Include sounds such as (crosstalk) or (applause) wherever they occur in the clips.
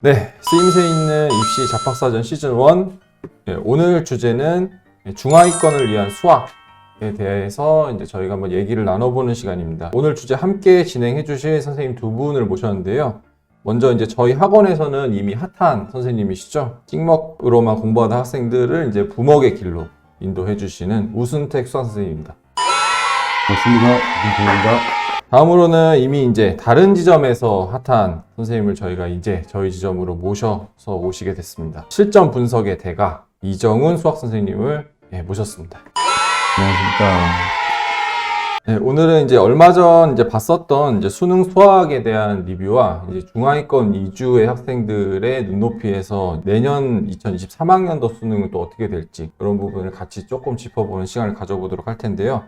네, 쓰임새 있는 입시 잡학사전 시즌 1. 네, 오늘 주제는 중하위권을 위한 수학에 대해서 이제 저희가 한번 얘기를 나눠보는 시간입니다. 오늘 주제 함께 진행해 주실 선생님 두 분을 모셨는데요. 먼저 이제 저희 학원에서는 이미 핫한 선생님이시죠. 찍먹으로만 공부하던 학생들을 이제 부먹의 길로 인도해 주시는 우순택 수학 선생님입니다. 맞습니다. 김태입니다. 다음으로는 이미 이제 다른 지점에서 핫한 선생님을 저희가 이제 저희 지점으로 모셔서 오시게 됐습니다. 실전 분석의 대가 이정훈 수학 선생님을 예, 모셨습니다. 안녕하십니까. 네, 오늘은 이제 얼마 전 이제 봤었던 이제 수능 수학에 대한 리뷰와 이제 중하위권 2주의 학생들의 눈높이에서 내년 2023학년도 수능은 또 어떻게 될지 그런 부분을 같이 조금 짚어보는 시간을 가져보도록 할 텐데요.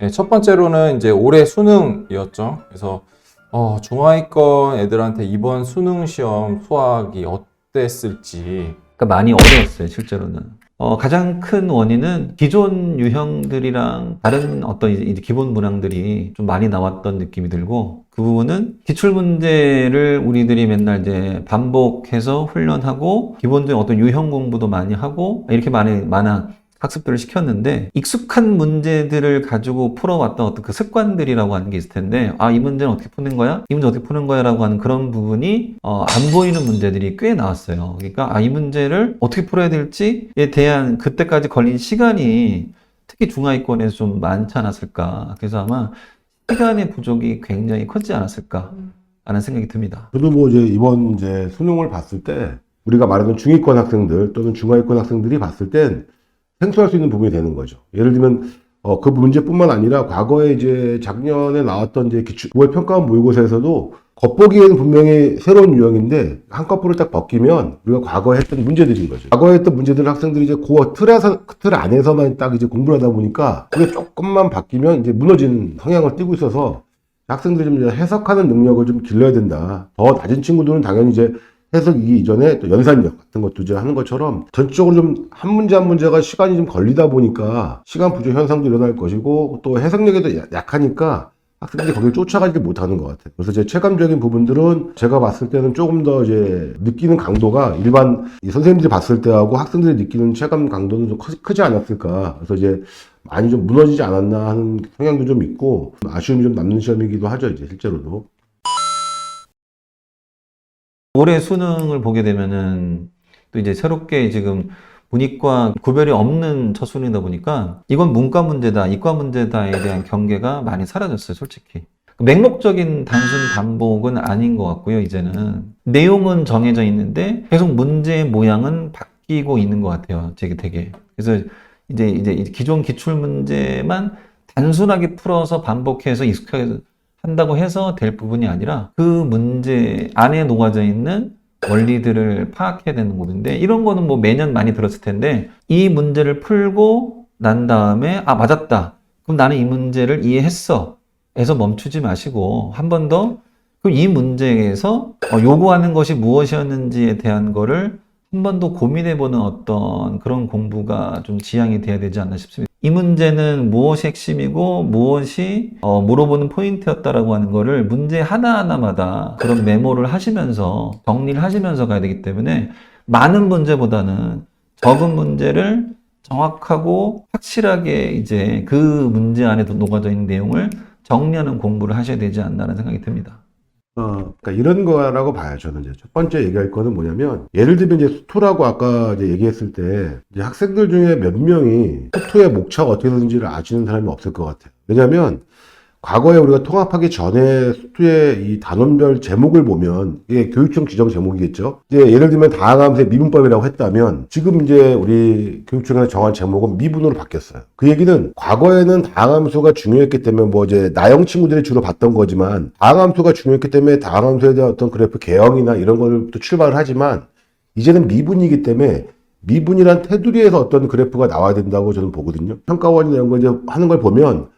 네, 첫 번째로는 이제 올해 수능이었죠. 그래서 어, 중하위권 애들한테 이번 수능 시험 수학이 어땠을지 그러니까 많이 어려웠어요, 실제로는. 어, 가장 큰 원인은 기존 유형들이랑 다른 어떤 이제 이제 기본 문항들이 좀 많이 나왔던 느낌이 들고 그 부분은 기출 문제를 우리들이 맨날 이제 반복해서 훈련하고 기본적인 어떤 유형 공부도 많이 하고 이렇게 많이 많아 학습들을 시켰는데 익숙한 문제들을 가지고 풀어왔던 어떤 그 습관들이라고 하는 게 있을 텐데 아 이 문제는 어떻게 푸는 거야? 이 문제 어떻게 푸는 거야? 라고 하는 그런 부분이 어, 안 보이는 문제들이 꽤 나왔어요. 그러니까 아 이 문제를 어떻게 풀어야 될지에 대한 그때까지 걸린 시간이 특히 중하위권에서 좀 많지 않았을까. 그래서 아마 시간의 부족이 굉장히 컸지 않았을까 하는 생각이 듭니다. 저도 뭐 이제 이번 이제 수능을 봤을 때 우리가 말하는 중위권 학생들 또는 중하위권 학생들이 봤을 땐 생소할 수 있는 부분이 되는 거죠. 예를 들면 어, 그 문제뿐만 아니라 과거에 이제 작년에 나왔던 이제 기출 9월 평가원 모의고사에서도 겉보기에는 분명히 새로운 유형인데 한꺼풀을 딱 벗기면 우리가 과거에 했던 문제들인 거죠. 과거에 했던 문제들 학생들이 이제 그 틀에서 틀 안에서만 딱 이제 공부를 하다 보니까 그게 조금만 바뀌면 이제 무너지는 성향을 띠고 있어서 학생들이 좀 해석하는 능력을 좀 길러야 된다. 더 낮은 친구들은 당연히 이제 해석이 이전에 또 연산력 같은 것도 이제 하는 것처럼 전적으로 좀 한 문제 한 문제가 시간이 좀 걸리다 보니까 시간 부족 현상도 일어날 것이고 또 해석력에도 야- 약하니까 학생들이 거기를 쫓아가지 못하는 것 같아요. 그래서 제 체감적인 부분들은 제가 봤을 때는 조금 더 이제 느끼는 강도가 일반 이 선생님들이 봤을 때하고 학생들이 느끼는 체감 강도는 좀 크, 크지 않았을까. 그래서 이제 많이 좀 무너지지 않았나 하는 성향도 좀 있고 아쉬움이 좀 남는 시험이기도 하죠. 이제 실제로도. 올해 수능을 보게 되면은 또 이제 새롭게 지금 문이과 구별이 없는 첫 수능이다 보니까 이건 문과 문제다, 이과 문제다에 대한 경계가 많이 사라졌어요, 솔직히. 맹목적인 단순 반복은 아닌 것 같고요, 이제는. 내용은 정해져 있는데 계속 문제의 모양은 바뀌고 있는 것 같아요, 되게 되게. 그래서 이제 이제 이 기존 기출 문제만 단순하게 풀어서 반복해서 익숙하게 한다고 해서 될 부분이 아니라 그 문제 안에 녹아져 있는 원리들을 파악해야 되는 거인데 이런 거는 뭐 매년 많이 들었을 텐데 이 문제를 풀고 난 다음에 아 맞았다 그럼 나는 이 문제를 이해했어 에서 멈추지 마시고 한 번 더 그럼 이 문제에서 어, 요구하는 것이 무엇이었는지에 대한 거를 한 번 더 고민해보는 어떤 그런 공부가 좀 지향이 돼야 되지 않나 싶습니다. 이 문제는 무엇이 핵심이고 무엇이 어, 물어보는 포인트였다라고 하는 거를 문제 하나하나마다 그런 메모를 하시면서 정리를 하시면서 가야 되기 때문에 많은 문제보다는 적은 문제를 정확하고 확실하게 이제 그 문제 안에 녹아져 있는 내용을 정리하는 공부를 하셔야 되지 않나라는 생각이 듭니다. 어, 그러니까 이런 거라고 봐요. 저는 이제 첫 번째 얘기할 거는 뭐냐면 예를 들면 이제 수투라고 아까 이제 얘기했을 때 이제 학생들 중에 몇 명이 수투의 목차가 어떻게 되는지를 아시는 사람이 없을 것 같아요. 왜냐하면 과거에 우리가 통합하기 전에 수투의 이 단원별 제목을 보면 이게 교육청 지정 제목이겠죠. 이제 예를 들면 다항함수의 미분법이라고 했다면 지금 이제 우리 교육청에서 정한 제목은 미분으로 바뀌었어요. 그 얘기는 과거에는 다항함수가 중요했기 때문에 뭐 이제 나영 친구들이 주로 봤던 거지만 다항함수가 중요했기 때문에 다항함수에 대한 어떤 그래프 개형이나 이런 걸또 출발을 하지만 이제는 미분이기 때문에 미분이란 테두리에서 어떤 그래프가 나와야 된다고 저는 보거든요. 평가원이나 이런 걸 이제 하는 걸 보면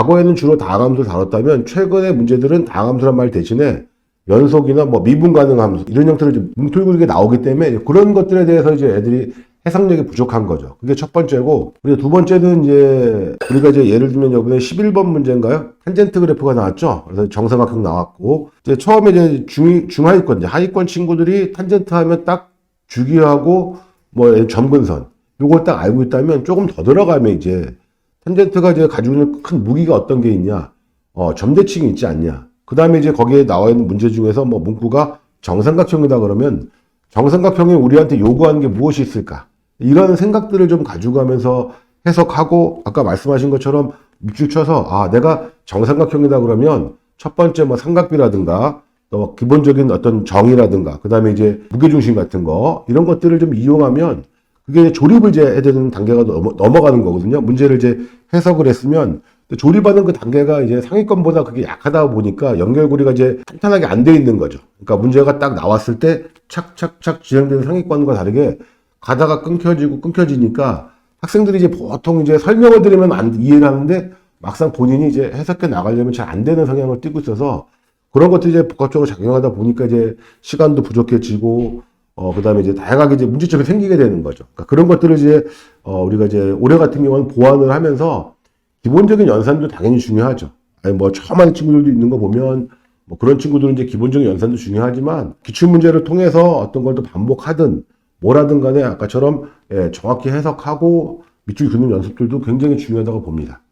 과거에는 주로 다항함수를 다뤘다면 최근의 문제들은 다항함수란 말 대신에 연속이나 뭐 미분 가능 함수 이런 형태로 좀 뭉틀그리게 나오기 때문에 그런 것들에 대해서 이제 애들이 해석력이 부족한 거죠. 그게 첫 번째고, 그리고 두 번째는 이제, 우리가 이제 예를 들면 이번에 11번 문제인가요? 탄젠트 그래프가 나왔죠? 그래서 정사각형 나왔고, 이제 처음에 이제 중, 중하위권, 이제 하위권 친구들이 탄젠트 하면 딱 주기하고, 뭐, 점근선. 요걸 딱 알고 있다면 조금 더 들어가면 이제, 탄젠트가 이제 가지고 있는 큰 무기가 어떤 게 있냐? 어, 점대칭이 있지 않냐? 그 다음에 이제 거기에 나와 있는 문제 중에서 뭐 문구가 정삼각형이다 그러면 정삼각형이 우리한테 요구하는 게 무엇이 있을까? 이런 생각들을 좀 가지고 가면서 해석하고 아까 말씀하신 것처럼 밑줄 쳐서 아 내가 정삼각형이다 그러면 첫 번째 뭐 삼각비라든가 또 기본적인 어떤 정의라든가 그 다음에 이제 무게중심 같은 거 이런 것들을 좀 이용하면 그게 조립을 이제 해야 되는 단계가 넘어, 넘어 가는 거거든요. 문제를 이제 해석을 했으면 조립하는 그 단계가 이제 상위권보다 그게 약하다 보니까 연결고리가 이제 탄탄하게 안 돼 있는 거죠. 그러니까 문제가 딱 나왔을 때 착착착 진행되는 상위권과 다르게 가다가 끊겨지고 끊겨지니까 학생들이 이제 보통 이제 설명을 드리면 안, 이해를 하는데 막상 본인이 이제 해석해 나가려면 잘 안 되는 성향을 띠고 있어서 그런 것들이 이제 복합적으로 작용하다 보니까 이제 시간도 부족해지고 어, 그 다음에 이제 다양하게 이제 문제점이 생기게 되는 거죠. 그러니까 그런 것들을 이제, 어, 우리가 이제 올해 같은 경우는 보완을 하면서 기본적인 연산도 당연히 중요하죠. 아니, 뭐, 처음 하는 친구들도 있는 거 보면 뭐 그런 친구들은 이제 기본적인 연산도 중요하지만 기출문제를 통해서 어떤 걸 또 반복하든 뭐라든 간에 아까처럼 예, 정확히 해석하고 밑줄 긋는 연습들도 굉장히 중요하다고 봅니다.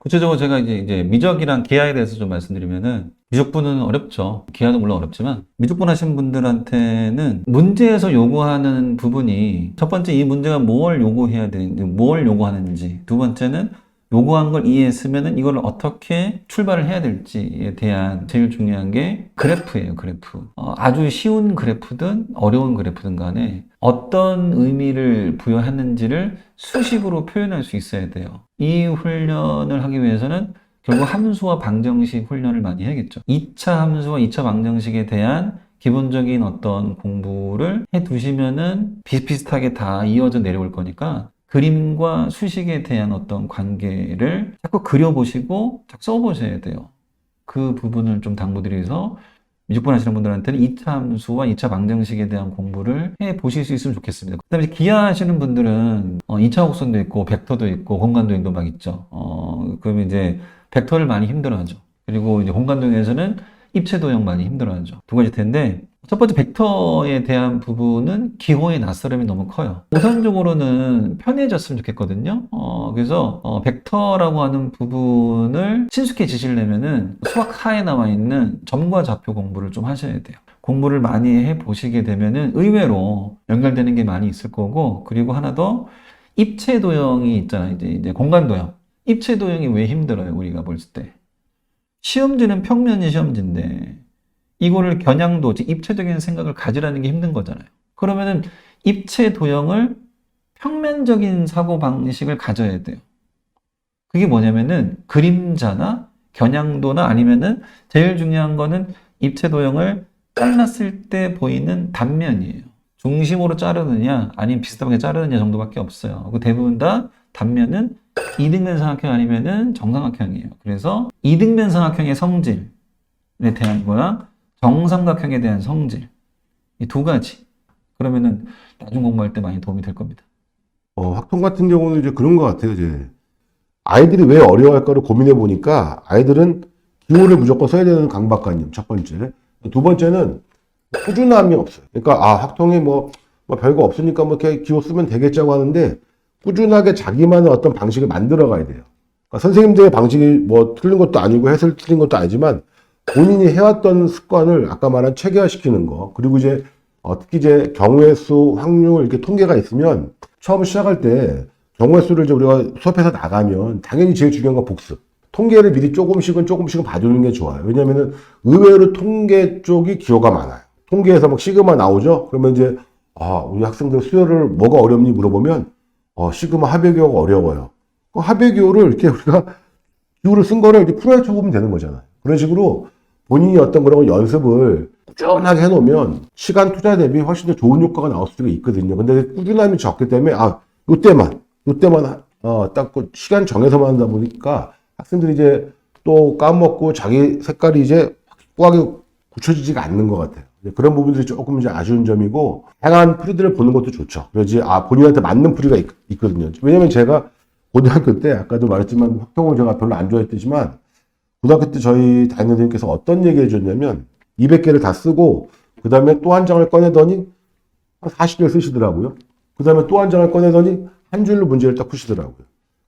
구체적으로 제가 이제, 이제 미적이랑 기하에 대해서 좀 말씀드리면은 미적분은 어렵죠. 기하도 물론 어렵지만 미적분 하신 분들한테는 문제에서 요구하는 부분이 첫 번째 이 문제가 뭘 요구해야 되는지 뭘 요구하는지 두 번째는 요구한 걸 이해했으면은 이걸 어떻게 출발을 해야 될지에 대한 제일 중요한 게 그래프예요, 그래프. 어, 아주 쉬운 그래프든 어려운 그래프든 간에 어떤 의미를 부여했는지를 수식으로 표현할 수 있어야 돼요. 이 훈련을 하기 위해서는 결국 함수와 방정식 훈련을 많이 해야겠죠. 2차 함수와 2차 방정식에 대한 기본적인 어떤 공부를 해 두시면은 비슷비슷하게 다 이어져 내려올 거니까 그림과 수식에 대한 어떤 관계를 자꾸 그려보시고 자꾸 써보셔야 돼요. 그 부분을 좀 당부드려서 미적분 하시는 분들한테는 2차 함수와 2차 방정식에 대한 공부를 해 보실 수 있으면 좋겠습니다. 그 다음에 기하 하시는 분들은 어, 2차 곡선도 있고 벡터도 있고 공간도형도 막 있죠. 어, 그러면 이제 벡터를 많이 힘들어하죠. 그리고 이제 공간도형에서는 입체도형 많이 힘들어하죠. 두 가지 텐데 첫 번째 벡터에 대한 부분은 기호의 낯설음이 너무 커요. 우선적으로는 편해졌으면 좋겠거든요. 어, 그래서 어, 벡터라고 하는 부분을 친숙해지시려면은 수학 하에 나와 있는 점과 좌표 공부를 좀 하셔야 돼요. 공부를 많이 해 보시게 되면은 의외로 연결되는 게 많이 있을 거고 그리고 하나 더 입체 도형이 있잖아요. 이제 이제 공간 도형. 입체 도형이 왜 힘들어요? 우리가 볼 때. 시험지는 평면이 시험지인데 이거를 겨냥도, 즉 입체적인 생각을 가지라는 게 힘든 거잖아요. 그러면은 입체 도형을 평면적인 사고 방식을 가져야 돼요. 그게 뭐냐면은 그림자나 겨냥도나 아니면은 제일 중요한 거는 입체 도형을 잘랐을 때 보이는 단면이에요. 중심으로 자르느냐 아니면 비슷하게 자르느냐 정도밖에 없어요. 그 대부분 다 단면은 이등변 삼각형 아니면은 정삼각형이에요. 그래서 이등변 삼각형의 성질에 대한 거랑 정삼각형에 대한 성질 이 두 가지 그러면은 나중 공부할 때 많이 도움이 될 겁니다. 어, 학통 같은 경우는 이제 그런 것 같아요, 이제. 아이들이 왜 어려워할까를 고민해 보니까 아이들은 기호를 무조건 써야 되는 강박관념, 첫 번째. 두 번째는 꾸준함이 없어요. 그러니까, 아, 학통이 뭐, 뭐 별거 없으니까 뭐 이렇게 기호 쓰면 되겠자고 하는데 꾸준하게 자기만의 어떤 방식을 만들어 가야 돼요. 그러니까 선생님들의 방식이 뭐 틀린 것도 아니고 해설 틀린 것도 아니지만 본인이 해왔던 습관을 아까 말한 체계화시키는 거 그리고 이제 어, 특히 이제 경우의 수, 확률 이렇게 통계가 있으면 처음 시작할 때 경우의 수를 이제 우리가 수업해서 나가면 당연히 제일 중요한 건 복습. 통계를 미리 조금씩은 조금씩은 봐두는 게 좋아요. 왜냐면은 의외로 통계 쪽이 기호가 많아요. 통계에서 막 시그마 나오죠? 그러면 이제 아, 우리 학생들 수요를 뭐가 어렵니 물어보면 어, 시그마 기호가 어려워요. 그 기호를 이렇게 우리가 기호를 쓴 거를 이렇게 풀어헤쳐 보면 되는 거잖아요. 그런 식으로 본인이 어떤 그런 꾸준하게 해놓으면 시간 투자 대비 훨씬 더 좋은 효과가 나올 수가 있거든요. 근데 꾸준함이 적기 때문에 아, 요때만, 요때만 어, 딱 그 시간 정해서만 하다 보니까 학생들이 이제 또 까먹고 자기 색깔이 이제 확고하게 굳혀지지가 않는 것 같아요. 그런 부분들이 조금 이제 아쉬운 점이고 다양한 풀이들을 보는 것도 좋죠. 그래야지 아 본인한테 맞는 풀이가 있, 거든요 왜냐면 제가 고등학교 때 아까도 말했지만 확통을 제가 별로 안 좋아했지만 고등학교 때 저희 담임 선생님께서 어떤 얘기 해줬냐면 200개를 다 쓰고 그 다음에 또 한 장을 꺼내더니 한 40개를 쓰시더라고요. 그 다음에 또 한 장을 꺼내더니 한 줄로 문제를 딱 푸시더라고요.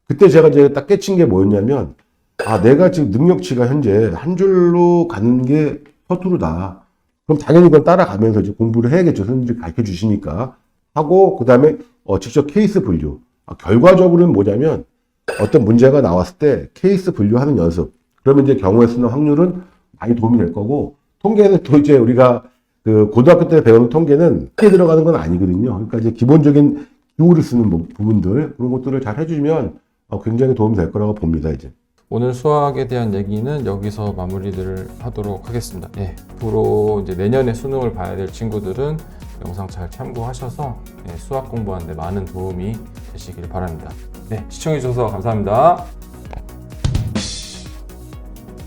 그때 제가 이제 딱 깨친 게 뭐였냐면 아 내가 지금 능력치가 현재 한 줄로 가는 게 서투르다. 그럼 당연히 그건 따라가면서 이제 공부를 해야겠죠. 선생님들이 가르쳐 주시니까 하고 그 다음에 어, 직접 케이스 분류. 아, 결과적으로는 뭐냐면 어떤 문제가 나왔을 때 케이스 분류하는 연습. 그러면 이제 경우에 쓰는 확률은 많이 도움이 될 거고 통계는 또 이제 우리가 그 고등학교 때 배우는 통계는 크게 들어가는 건 아니거든요. 그러니까 이제 기본적인 기호를 쓰는 부- 부분들 그런 것들을 잘 해주시면 어, 굉장히 도움이 될 거라고 봅니다. 이제. 오늘 수학에 대한 얘기는 여기서 마무리를 하도록 하겠습니다. 예, 앞으로 이제 내년에 수능을 봐야 될 친구들은 영상 잘 참고하셔서 예, 수학 공부하는데 많은 도움이 되시길 바랍니다. 네, 시청해주셔서 감사합니다.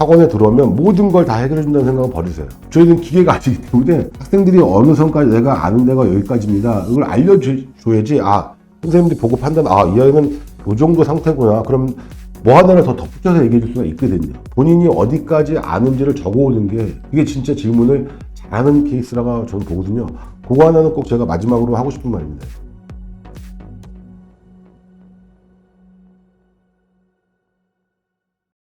학원에 들어오면 모든 걸 다 해결해 준다는 생각은 버리세요. 저희는 기계가 (laughs) 아니기 때문에 학생들이 어느 선까지 내가 아는 데가 여기까지입니다. 이걸 알려줘야지 아 선생님들이 보고 판단 아 이 아이는 이 정도 상태구나. 그럼 뭐 하나를 더 덧붙여서 얘기해 줄 수가 있거든요. 본인이 어디까지 아는지를 적어오는 게 이게 진짜 질문을 잘하는 케이스라고 저는 보거든요. 그거 하나는 꼭 제가 마지막으로 하고 싶은 말입니다.